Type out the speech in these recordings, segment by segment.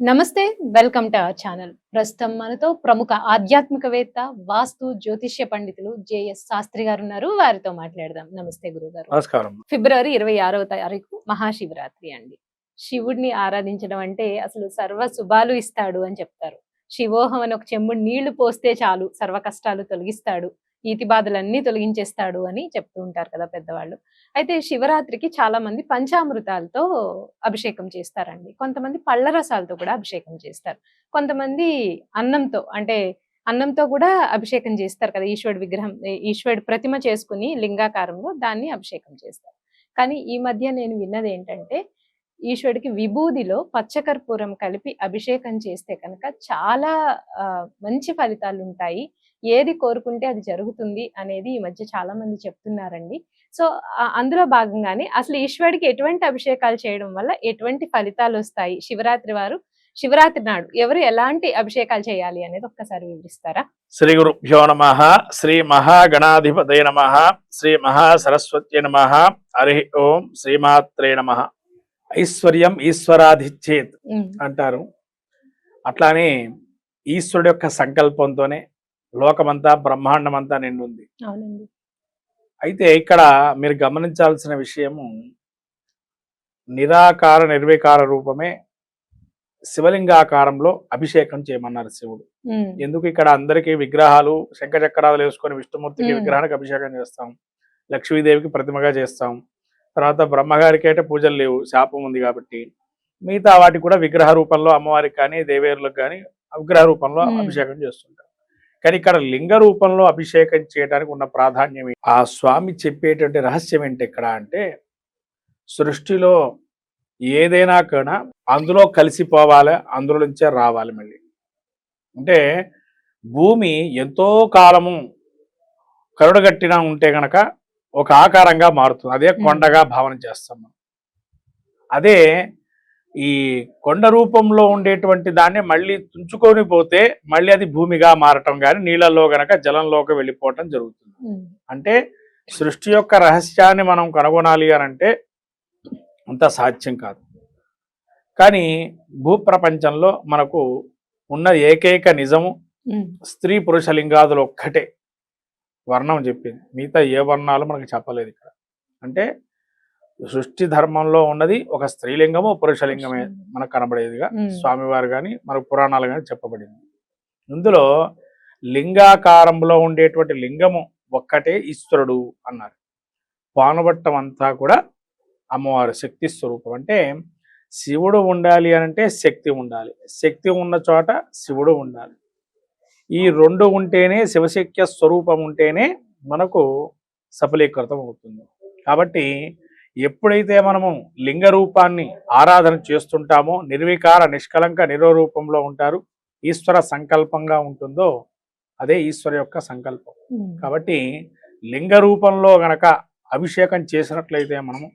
నమస్తే welcome to our channel. ప్రస్తుతం మనతో ప్రముఖ ఆధ్యాత్మికవేత్త వాస్తు జ్యోతిష్య పండితులు జేఎస్ శాస్త్రి గారు ఉన్నారు. వారితో మాట్లాడదాం. నమస్తే గురుగారు. నమస్కారం. ఫిబ్రవరి ఇరవై ఆరవ తారీఖు మహాశివరాత్రి అండి. శివుడిని ఆరాధించడం అంటే అసలు సర్వ శుభాలు ఇస్తాడు అని చెప్తారు. శివోహం అని ఒక చెంబుడు నీళ్ళు పోస్తే చాలు సర్వ కష్టాలు తొలగిస్తాడు. ఈతి బాధలన్నీ తొలగించేస్తాడు అని చెప్తూ ఉంటారు కదా పెద్దవాళ్ళు. అయితే శివరాత్రికి చాలా మంది పంచామృతాలతో అభిషేకం చేస్తారండి. కొంతమంది పళ్ళ రసాలతో కూడా అభిషేకం చేస్తారు. కొంతమంది అన్నంతో అంటే అన్నంతో కూడా అభిషేకం చేస్తారు కదా ఈశ్వరుడు విగ్రహం ఈశ్వరుడు ప్రతిమ చేసుకుని లింగాకారంలో దాన్ని అభిషేకం చేస్తారు. కానీ ఈ మధ్య నేను విన్నది ఏంటంటే ఈశ్వరుడికి విభూదిలో పచ్చకర్పూరం కలిపి అభిషేకం చేస్తే కనుక చాలా మంచి ఫలితాలు ఉంటాయి. ఏది కోరుకుంటే అది జరుగుతుంది అనేది ఈ మధ్య చాలా మంది చెప్తున్నారండి. సో అందులో భాగంగానే అసలు ఈశ్వరుడికి ఎటువంటి అభిషేకాలు చేయడం వల్ల ఎటువంటి ఫలితాలు వస్తాయి? శివరాత్రి వారు శివరాత్రి నాడు ఎవరు ఎలాంటి అభిషేకాలు చేయాలి అనేది ఒక్కసారి వివరిస్తారా? శ్రీ గురుభ్యో నమ శ్రీ మహాగణాధిపతయ నమ శ్రీ మహాసరస్వత్య నమ హరి ఓం శ్రీమాత్రే నమ. ఐశ్వర్యం ఈశ్వరాధిచ్చేత్ అంటారు. అట్లానే ఈశ్వరుడు యొక్క సంకల్పంతోనే లోకమంతా బ్రహ్మాండమంతా నిండుంది. అయితే ఇక్కడ మీరు గమనించాల్సిన విషయము నిరాకార నిర్వికార రూపమే శివలింగాకారంలో అభిషేకం చేయమన్నారు శివుడు. ఎందుకు ఇక్కడ అందరికీ విగ్రహాలు శంఖచక్రాలు వేసుకొని విష్ణుమూర్తికి. విగ్రహానికి అభిషేకం చేస్తాం లక్ష్మీదేవికి ప్రతిమగా చేస్తాం తర్వాత బ్రహ్మగారికి అయితే పూజలు లేవు శాపం ఉంది కాబట్టి మిగతా వాటికి కూడా విగ్రహ రూపంలో అమ్మవారికి కానీ దేవేరులకు కానీ విగ్రహ రూపంలో. అభిషేకం చేస్తుంటాం కానీ ఇక్కడ లింగ రూపంలో అభిషేకం చేయడానికి ఉన్న ప్రాధాన్యం? ఆ స్వామి చెప్పేటువంటి రహస్యం ఏంటి ఇక్కడ అంటే సృష్టిలో ఏదైనా కూడా అందులో కలిసిపోవాలి అందులో నుంచే రావాలి మళ్ళీ అంటే భూమి ఎంతో కాలము కరుడగట్టిన ఉంటే గనక ఒక ఆకారంగా మారుతుంది. అదే కొండగా భావన చేస్తాం మనం. అదే ఈ కొండ రూపంలో ఉండేటువంటి దాన్ని మళ్ళీ తుంచుకొని పోతే మళ్ళీ అది భూమిగా మారటం కానీ నీళ్ళలో గనక జలంలోకి వెళ్ళిపోవటం జరుగుతుంది. అంటే సృష్టి యొక్క రహస్యాన్ని మనం కనుగొనాలి అని అంటే అంత సాధ్యం కాదు. కానీ భూప్రపంచంలో మనకు ఉన్న ఏకైక నిజము స్త్రీ పురుష లింగాదులు ఒక్కటే. వర్ణం చెప్పింది. మిగతా ఏ వర్ణాలు మనకు చెప్పలేదు ఇక్కడ. అంటే సృష్టి ధర్మంలో ఉన్నది ఒక స్త్రీలింగము పురుషలింగమే మనకు కనబడేదిగా. స్వామివారు కానీ మనకు పురాణాలు కానీ చెప్పబడింది. ఇందులో లింగాకారంలో ఉండేటువంటి లింగము ఒక్కటే ఈశ్వరుడు అన్నారు. పానుబట్టం అంతా కూడా అమ్మవారు శక్తి స్వరూపం. అంటే శివుడు ఉండాలి అంటే శక్తి ఉండాలి. శక్తి ఉన్న చోట శివుడు ఉండాలి. ఈ రెండు ఉంటేనే శివశక్య స్వరూపం ఉంటేనే మనకు సఫలీకృతం అవుతుంది. కాబట్టి ఎప్పుడైతే మనము లింగ రూపాన్ని ఆరాధన చేస్తుంటామో నిర్వికార నిష్కలంక నిరోరూపంలో ఉంటారు ఈశ్వర సంకల్పంగా ఉంటుందో అదే ఈశ్వర యొక్క సంకల్పం. కాబట్టి లింగ రూపంలో గనక అభిషేకం చేసినట్లయితే మనము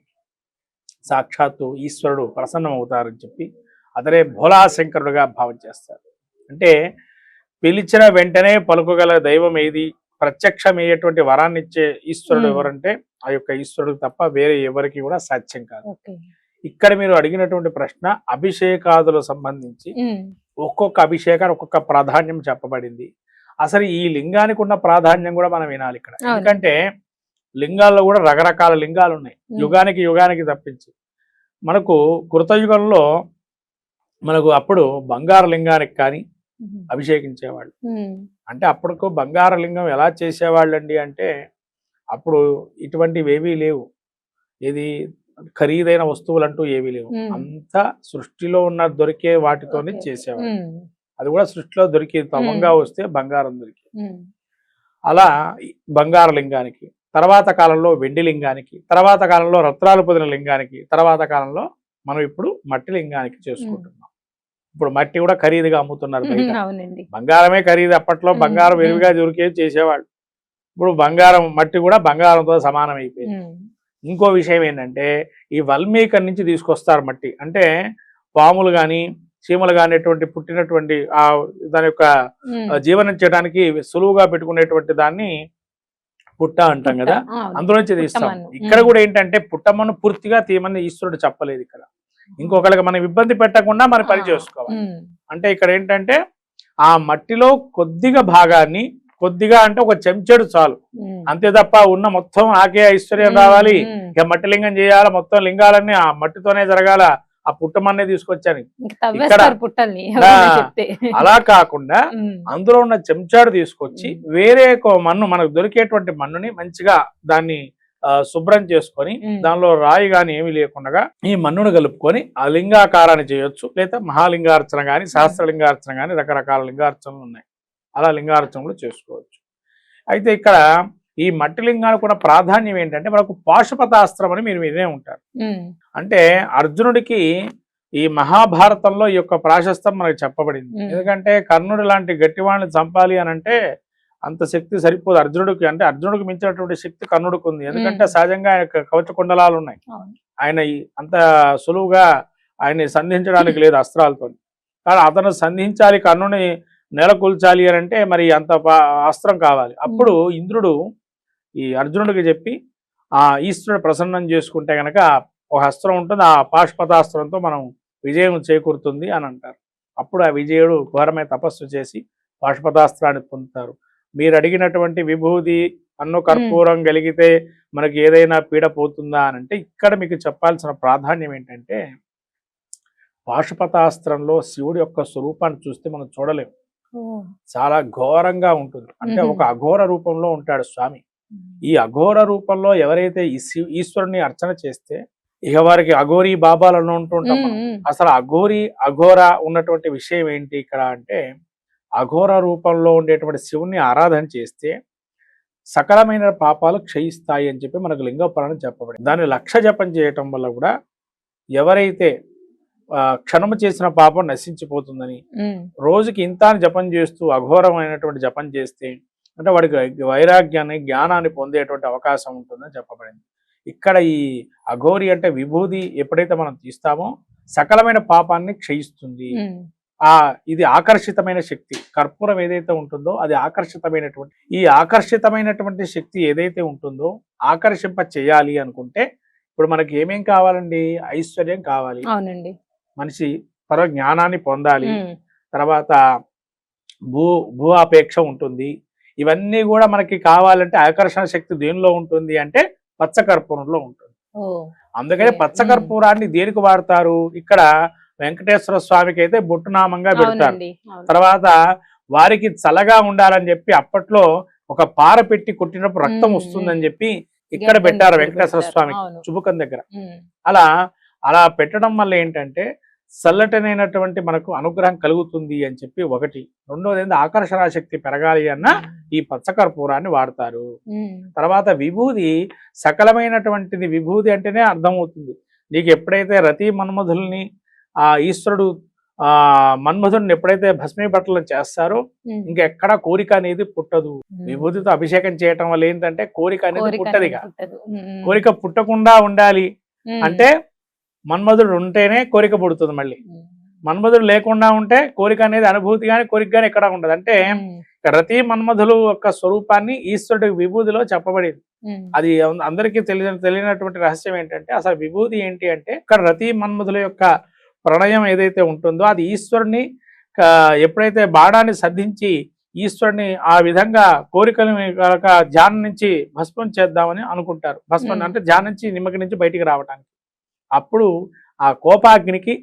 సాక్షాత్తు ఈశ్వరుడు ప్రసన్నం అవుతారని చెప్పి అతనే భోలాశంకరుడుగా భావం చేస్తారు. అంటే పిలిచిన వెంటనే పలుకుగల దైవం ఏది? ప్రత్యక్షమయ్యేటువంటి వరాన్ని ఇచ్చే ఈశ్వరుడు. ఎవరంటే ఆ యొక్క ఈశ్వరుడు తప్ప వేరే ఎవరికి కూడా సాధ్యం కాదు. ఇక్కడ మీరు అడిగినటువంటి ప్రశ్న అభిషేకాదులకు సంబంధించి ఒక్కొక్క అభిషేకానికి ఒక్కొక్క ప్రాధాన్యం చెప్పబడింది. అసలు ఈ లింగానికి ఉన్న ప్రాధాన్యం కూడా మనం వినాలి ఇక్కడ. ఎందుకంటే లింగాల్లో కూడా రకరకాల లింగాలు ఉన్నాయి. యుగానికి యుగానికి తప్పించి. మనకు కృతయుగంలో మనకు అప్పుడు బంగారు లింగానికి కానీ అభిషేకించేవాళ్ళు. అంటే అప్పటికు బంగారు లింగం ఎలా చేసేవాళ్ళండి అంటే అప్పుడు ఇటువంటివి ఏవీ లేవు. ఇది ఖరీదైన వస్తువులు అంటూ ఏవీ లేవు. అంతా సృష్టిలో ఉన్న దొరికే వాటితోనే. చేసేవాళ్ళు. ఉమ్, అది కూడా సృష్టిలో దొరికేది. తమంగా వస్తే బంగారం దొరికేది. ఉమ్, అలా బంగారు లింగానికి తర్వాత కాలంలో వెండి లింగానికి తర్వాత కాలంలో రత్నాలు పొందిన లింగానికి తర్వాత కాలంలో మనం ఇప్పుడు మట్టి లింగానికి చేసుకుంటున్నాం. ఇప్పుడు మట్టి కూడా ఖరీదుగా అమ్ముతున్నారు బంగారమే ఖరీదు అప్పట్లో బంగారం. విరివిగా దొరికేది చేసేవాళ్ళు. ఇప్పుడు బంగారం మట్టి కూడా బంగారంతో సమానం అయిపోయింది. ఇంకో విషయం ఏంటంటే ఈ వల్మీకం నుంచి తీసుకొస్తారు మట్టి. అంటే పాములు కానీ చీమలు కానిటువంటి పుట్టినటువంటి ఆ దాని యొక్క జీవనం చేయడానికి సులువుగా పెట్టుకునేటువంటి దాన్ని పుట్ట అంటాం కదా. అవును. అందులో నుంచి తీస్తాం. ఇక్కడ. కూడా ఏంటంటే పుట్టమ్మను పూర్తిగా తీయమని ఈశ్వరుడు చెప్పలేదు ఇక్కడ. ఇంకొకరికి మనం ఇబ్బంది పెట్టకుండా మన పని. చేసుకోవాలి. అంటే ఇక్కడ ఏంటంటే ఆ మట్టిలో కొద్దిగా భాగాన్ని కొద్దిగా అంటే ఒక చెంచాడు చాలు. అంతే తప్ప ఉన్న మొత్తం నాకే ఐశ్వర్యం రావాలి. ఇక మట్టి లింగం చేయాలి? మొత్తం లింగాలన్నీ ఆ మట్టితోనే జరగాల? ఆ పుట్టమన్నే తీసుకొచ్చాను. ఇంక తవ్వేస్తారు పుట్టల్ని నా- ఎవరైనా చెప్తే. అలా కాకుండా అందులో ఉన్న చెంచాడు తీసుకొచ్చి వేరే ఒక మన్ను మనకు దొరికేటువంటి మన్నుని మంచిగా దాన్ని శుభ్రం చేసుకొని. దానిలో రాయి గాని ఏమీ లేకుండా ఈ మన్నును కలుపుకొని ఆ లింగాకారాన్ని చేయొచ్చు. లేదా మహాలింగార్చన గాని సహస్రలింగార్చన గాని రకరకాల లింగార్చనలు ఉన్నాయి. అలా లింగార్చనలు చేసుకోవచ్చు. అయితే ఇక్కడ ఈ మట్టి లింగానికి కూడా ప్రాధాన్యం ఏంటంటే మనకు పాశుపతాస్త్రం అని మీరు వినే ఉంటారు. అంటే అర్జునుడికి ఈ మహాభారతంలో ఈ యొక్క ప్రాశస్తం మనకు చెప్పబడింది. ఎందుకంటే కర్ణుడు లాంటి గట్టివాళ్ళని చంపాలి అని అంటే అంత శక్తి సరిపోదు అర్జునుడికి. అంటే అర్జునుడికి మించినటువంటి శక్తి కర్ణుడికి ఉంది ఎందుకంటే. సహజంగా ఆయన కవచ కుండలాలు ఉన్నాయి. ఆయన అంత సులువుగా ఆయన్ని సంధించడానికి లేదు అస్త్రాలతో. కానీ అతను సంధించాలి కర్ణుని నెలకొల్చాలి అని అంటే మరి అంత అస్త్రం కావాలి. అప్పుడు ఇంద్రుడు ఈ అర్జునుడికి చెప్పి ఆ ఈశ్వరుడు ప్రసన్నం చేసుకుంటే గనక ఒక అస్త్రం ఉంటుంది. ఆ పాశుపతాస్త్రంతో మనం విజయం చేకూరుతుంది అని అంటారు. అప్పుడు ఆ విజయుడు ఘోరమైన తపస్సు చేసి పాశుపతాస్త్రాన్ని పొందుతారు. మీరు అడిగినటువంటి విభూది అన్ను కర్పూరం కలిగితే మనకి ఏదైనా పీడ పోతుందా అని అంటే ఇక్కడ మీకు చెప్పాల్సిన ప్రాధాన్యం ఏంటంటే పాశుపతాస్త్రంలో శివుడి యొక్క స్వరూపాన్ని చూస్తే మనం చూడలేం. ఓ, చాలా ఘోరంగా ఉంటుంది. అంటే. ఒక అఘోర రూపంలో ఉంటాడు స్వామి. ఈ అఘోర రూపంలో ఎవరైతే ఈ శివ ఈశ్వరుని అర్చన చేస్తే ఇక వారికి అఘోరి బాబాలను ఉంటుంటాం అసలు అఘోరి అఘోర ఉన్నటువంటి విషయం ఏంటి ఇక్కడ అంటే అఘోర రూపంలో ఉండేటువంటి శివుణ్ణి ఆరాధన చేస్తే సకలమైన పాపాలు క్షయిస్తాయి అని చెప్పి మనకు లింగ పురాణం చెప్పబడింది. దాన్ని లక్ష జపం చేయటం వల్ల కూడా ఎవరైతే క్షణము చేసిన పాపం నశించిపోతుందని రోజుకి ఇంత జపం చేస్తూ అఘోరమైనటువంటి జపం చేస్తే అంటే వాడికి వైరాగ్యాన్ని జ్ఞానాన్ని పొందేటువంటి అవకాశం ఉంటుందని చెప్పబడింది. ఇక్కడ ఈ అఘోరి అంటే విభూది ఎప్పుడైతే మనం తీస్తామో సకలమైన పాపాన్ని క్షయిస్తుంది. ఆ ఇది ఆకర్షితమైన శక్తి. కర్పూరం ఏదైతే ఉంటుందో అది ఆకర్షితమైనటువంటి ఈ ఆకర్షితమైనటువంటి శక్తి ఏదైతే ఉంటుందో ఆకర్షింప చేయాలి అనుకుంటే ఇప్పుడు మనకి ఏమేం కావాలండి? ఐశ్వర్యం కావాలి. అవునండి. మనిషి పర జ్ఞానాన్ని పొందాలి తర్వాత భూ భూ అపేక్ష ఉంటుంది. ఇవన్నీ కూడా మనకి కావాలంటే ఆకర్షణ శక్తి దేనిలో ఉంటుంది అంటే పచ్చకర్పూరంలో ఉంటుంది. ఓ. అందుకని. పచ్చకర్పూరాన్ని దేనికి వాడతారు? ఇక్కడ వెంకటేశ్వర స్వామికి అయితే బొట్టునామంగా పెడతారు. తర్వాత వారికి చల్లగా ఉండాలని చెప్పి అప్పట్లో ఒక పార పెట్టి కొట్టినప్పుడు రక్తం. వస్తుందని చెప్పి ఇక్కడ పెట్టారు వెంకటేశ్వర అవును. చుబుకం దగ్గర. అలా అలా పెట్టడం వల్ల ఏంటంటే చల్లటనైనటువంటి మనకు అనుగ్రహం కలుగుతుంది అని చెప్పి ఒకటి. రెండోది ఏంటి ఆకర్షణ శక్తి పెరగాలి అన్న ఈ పచ్చకర్పూరాన్ని వాడతారు. తర్వాత విభూది సకలమైనటువంటిది విభూది అంటేనే అర్థమవుతుంది. నీకు ఎప్పుడైతే రతి మన్మధుల్ని ఆ ఈశ్వరుడు ఆ మన్మధుడిని ఎప్పుడైతే భస్మీపట్టలు చేస్తారో ఇంకెక్కడ కోరిక అనేది పుట్టదు. విభూతితో అభిషేకం చేయటం వల్ల ఏంటంటే కోరిక అనేది పుట్టదిగా. పుట్టదు. కోరిక పుట్టకుండా ఉండాలి అంటే మన్మధుడు ఉంటేనే కోరిక పుడుతుంది మళ్ళీ. మన్మధుడు లేకుండా ఉంటే కోరిక అనేది అనుభూతి కానీ కోరిక కానీ ఎక్కడ ఉండదు. అంటే రతి మన్మధులు యొక్క స్వరూపాన్ని ఈశ్వరుడి విభూతిలో చెప్పబడింది. అది అందరికీ తెలియని తెలియనటువంటి రహస్యం ఏంటంటే అసలు విభూతి ఏంటి అంటే ఇక్కడ రతి మన్మధుల యొక్క ప్రణయం ఏదైతే ఉంటుందో అది ఈశ్వరుని ఎప్పుడైతే బాణాన్ని సంధించి ఈశ్వరుని ఆ విధంగా కోరికలను కనుక ధ్యానం నుంచి భస్మం చేద్దామని అనుకుంటారు. భస్మం. అంటే ధ్యానం నుంచి నిమ్మకి నుంచి బయటికి రావడానికి అప్పుడు ఆ కోపాగ్నికి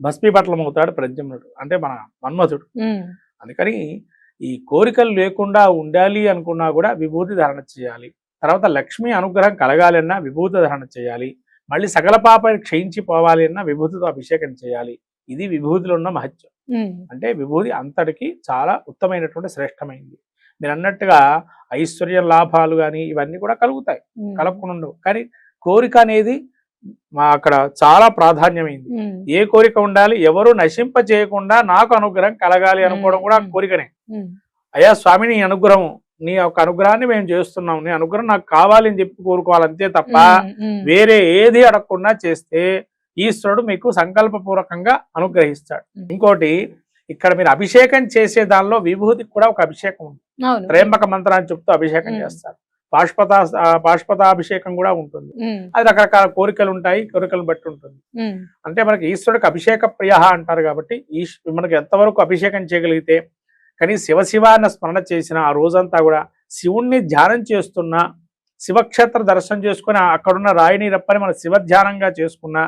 భస్మీపట్లం అవుతాడు ప్రద్యుమ్నుడు. అంటే మన మన్మధుడు. అందుకని ఈ కోరికలు లేకుండా ఉండాలి అనుకున్నా కూడా విభూతి ధారణ చేయాలి. తర్వాత లక్ష్మి అనుగ్రహం కలగాలి అన్నా విభూతి ధారణ చేయాలి. మళ్ళీ సకల పాపాన్ని క్షయించి పోవాలి అన్నా విభూతితో అభిషేకం చేయాలి. ఇది విభూతిలో ఉన్న మహత్యం. అంటే విభూతి అంతటికి చాలా ఉత్తమైనటువంటి శ్రేష్టమైంది. మీరు అన్నట్టుగా ఐశ్వర్య లాభాలు కానీ ఇవన్నీ కూడా కలుగుతాయి. కలగకుండా ఉండవు. కానీ కోరిక అనేది మా అక్కడ చాలా ప్రాధాన్యమైంది. ఏ కోరిక ఉండాలి ఎవరు నశింప చేయకుండా నాకు అనుగ్రహం కలగాలి అనుకోవడం కూడా. కోరికనే. అయ్యా స్వామి నీ అనుగ్రహం నీ యొక్క అనుగ్రహాన్ని మేము చేస్తున్నాం. నీ అనుగ్రహం నాకు కావాలి అని చెప్పి కోరుకోవాలి అంతే తప్ప వేరే ఏది అడగకుండా చేస్తే ఈశ్వరుడు మీకు సంకల్పపూర్వకంగా అనుగ్రహిస్తాడు. ఇంకోటి ఇక్కడ మీరు అభిషేకం చేసే దానిలో విభూతికి కూడా ఒక అభిషేకం ఉంది త్రయంబక మంత్రాన్ని చెప్తూ అభిషేకం. చేస్తారు. పాష్పత పాష్పతాభిషేకం కూడా ఉంటుంది. అది రకరకాల కోరికలు ఉంటాయి కోరికలను బట్టి ఉంటుంది. అంటే మనకి ఈశ్వరుడికి అభిషేక ప్రియ అంటారు కాబట్టి మనకి ఎంతవరకు అభిషేకం చేయగలిగితే కానీ శివ శివ అన్న స్మరణ చేసిన ఆ రోజంతా కూడా శివుణ్ణి ధ్యానం చేస్తున్న శివక్షేత్ర దర్శనం చేసుకుని అక్కడున్న రాయిని రప్పని మన శివ ధ్యానంగా చేసుకున్న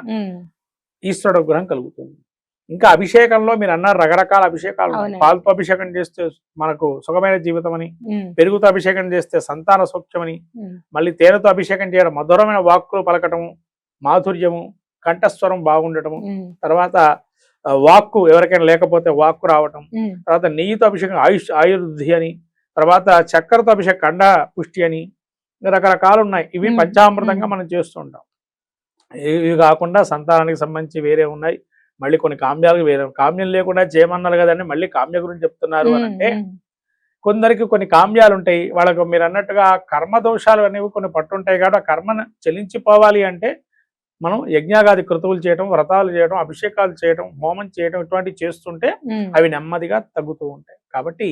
ఈశ్వరుడు అనుగ్రహం కలుగుతుంది. ఇంకా అభిషేకంలో మీరు అన్నారు రకరకాల అభిషేకాలు. పాలతో అభిషేకం చేస్తే మనకు సుఖమైన జీవితం అని పెరుగుతో అభిషేకం చేస్తే సంతాన సౌఖ్యమని మళ్ళీ తేనెతో అభిషేకం చేయడం మధురమైన వాక్కులు పలకటము మాధుర్యము కంఠస్వరం బాగుండటము తర్వాత వాక్కు ఎవరికైనా లేకపోతే వాక్కు రావటం తర్వాత నెయ్యితో అభిషేకం ఆయుష్ ఆయుర్వృద్ధి అని తర్వాత చక్కెరతో అభిషేకం కండ పుష్టి అని రకరకాలు ఉన్నాయి. ఇవి. పంచామృతంగా. మనం చేస్తూ ఉంటాం. ఇవి కాకుండా సంతానానికి సంబంధించి వేరే ఉన్నాయి. మళ్ళీ కొన్ని కామ్యాలకు వేరే కామ్యం లేకుండా చేయమన్నారు కదండి మళ్ళీ కామ్య గురించి చెప్తున్నారు అని అంటే కొందరికి కొన్ని కామ్యాలు ఉంటాయి. వాళ్ళకు మీరు అన్నట్టుగా కర్మ దోషాలు అనేవి కొన్ని పట్టుంటాయి కాబట్టి ఆ కర్మను చెల్లించిపోవాలి అంటే మనం యజ్ఞాగాది కృతువులు చేయడం వ్రతాలు చేయడం అభిషేకాలు చేయడం హోమం చేయడం ఇటువంటివి చేస్తుంటే అవి నెమ్మదిగా తగ్గుతూ ఉంటాయి. కాబట్టి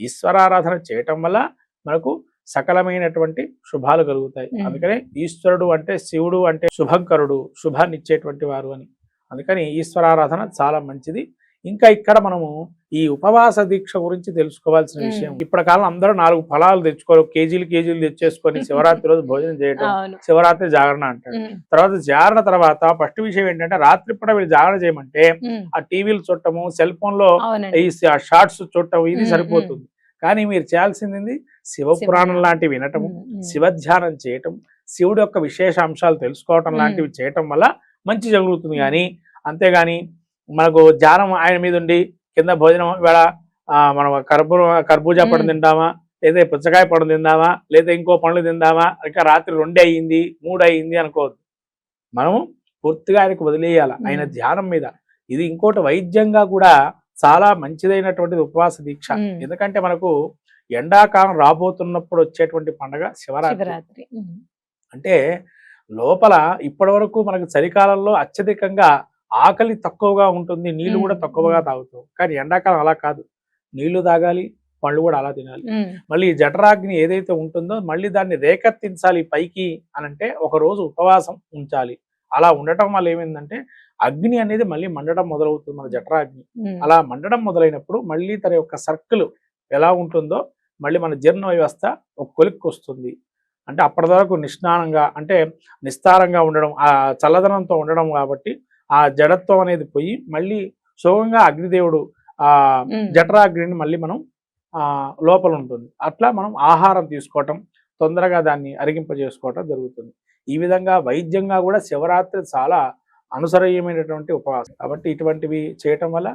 ఈశ్వరారాధన చేయటం వల్ల మనకు సకలమైనటువంటి శుభాలు కలుగుతాయి. అందుకనే ఈశ్వరుడు అంటే శివుడు అంటే శుభంకరుడు శుభాన్ని ఇచ్చేటువంటి వారు అని. అందుకని ఈశ్వరారాధన చాలా మంచిది. ఇంకా ఇక్కడ మనము ఈ ఉపవాస దీక్ష గురించి తెలుసుకోవాల్సిన. విషయం. ఇప్పటి కాలం అందరూ నాలుగు ఫలాలు తెచ్చుకోరు. కేజీలు కేజీలు తెచ్చేసుకొని శివరాత్రి రోజు భోజనం చేయటం అవును. శివరాత్రి జాగరణ అంటాడు ఉమ్, తర్వాత జాగరణ తర్వాత ఫస్ట్ విషయం ఏంటంటే రాత్రి పూట వీళ్ళు జాగరణ చేయమంటే ఆ టీవీలు చూడటము సెల్ ఫోన్లో ఈ షార్ట్స్ చూడటం ఇది సరిపోతుంది. కానీ మీరు చేయాల్సింది శివపురాణం లాంటివి వినటము శివధ్యానం చేయటం శివుడి యొక్క విశేష అంశాలు తెలుసుకోవటం. లాంటివి చేయటం వల్ల మంచి జరుగుతుంది. కానీ అంతేగాని మనకు ధ్యానం ఆయన మీద ఉండి కింద భోజనం ఇవాళ ఆ, మనం కర్బూ కర్బూజా పండు. తిందామా లేదా పుచ్చకాయ పండు తిందామా? లేదా ఇంకో పండ్లు తిందామా? ఇంకా రాత్రి రెండు అయ్యింది మూడు అయ్యింది అనుకోవద్దు. మనము పూర్తిగా ఆయనకు వదిలేయాలి ఆయన. ధ్యానం మీద. ఇది ఇంకోటి వైద్యంగా కూడా చాలా మంచిదైనటువంటిది ఉపవాస దీక్ష. ఎందుకంటే మనకు ఎండాకాలం రాబోతున్నప్పుడు వచ్చేటువంటి పండగ శివరాత్రి. అంటే లోపల ఇప్పటి వరకు మనకు చలికాలంలో అత్యధికంగా ఆకలి తక్కువగా ఉంటుంది నీళ్ళు కూడా. తక్కువగా తాగుతాం కానీ ఎండాకాలం అలా కాదు. నీళ్ళు తాగాలి పళ్ళు కూడా అలా తినాలి. మళ్ళీ జఠరాగ్ని ఏదైతే ఉంటుందో మళ్ళీ దాన్ని రేకెత్తించాలి పైకి అని అంటే ఒక రోజు ఉపవాసం ఉంచాలి. అలా ఉండటం వల్ల ఏమైందంటే అగ్ని అనేది మళ్ళీ మండడం మొదలవుతుంది మన జఠరాగ్ని. అలా మండడం మొదలైనప్పుడు మళ్ళీ తన యొక్క సర్కిల్ ఎలా ఉంటుందో మళ్ళీ మన జీర్ణ వ్యవస్థ ఒక కొలిక్కి వస్తుంది. అంటే అప్పటి వరకు నిష్ణానంగా అంటే నిస్తారంగా ఉండడం ఆ చల్లదనంతో ఉండడం కాబట్టి ఆ జడత్వం అనేది పోయి మళ్ళీ సుఖంగా అగ్నిదేవుడు ఆ జఠరాగ్నిని మళ్ళీ మనం ఆ లోపల ఉంటుంది. అట్లా మనం ఆహారం తీసుకోవటం తొందరగా దాన్ని అరిగింపజేసుకోవటం జరుగుతుంది. ఈ విధంగా వైద్యంగా కూడా శివరాత్రి చాలా అనుసరణీయమైనటువంటి ఉపవాసం. కాబట్టి ఇటువంటివి చేయటం వల్ల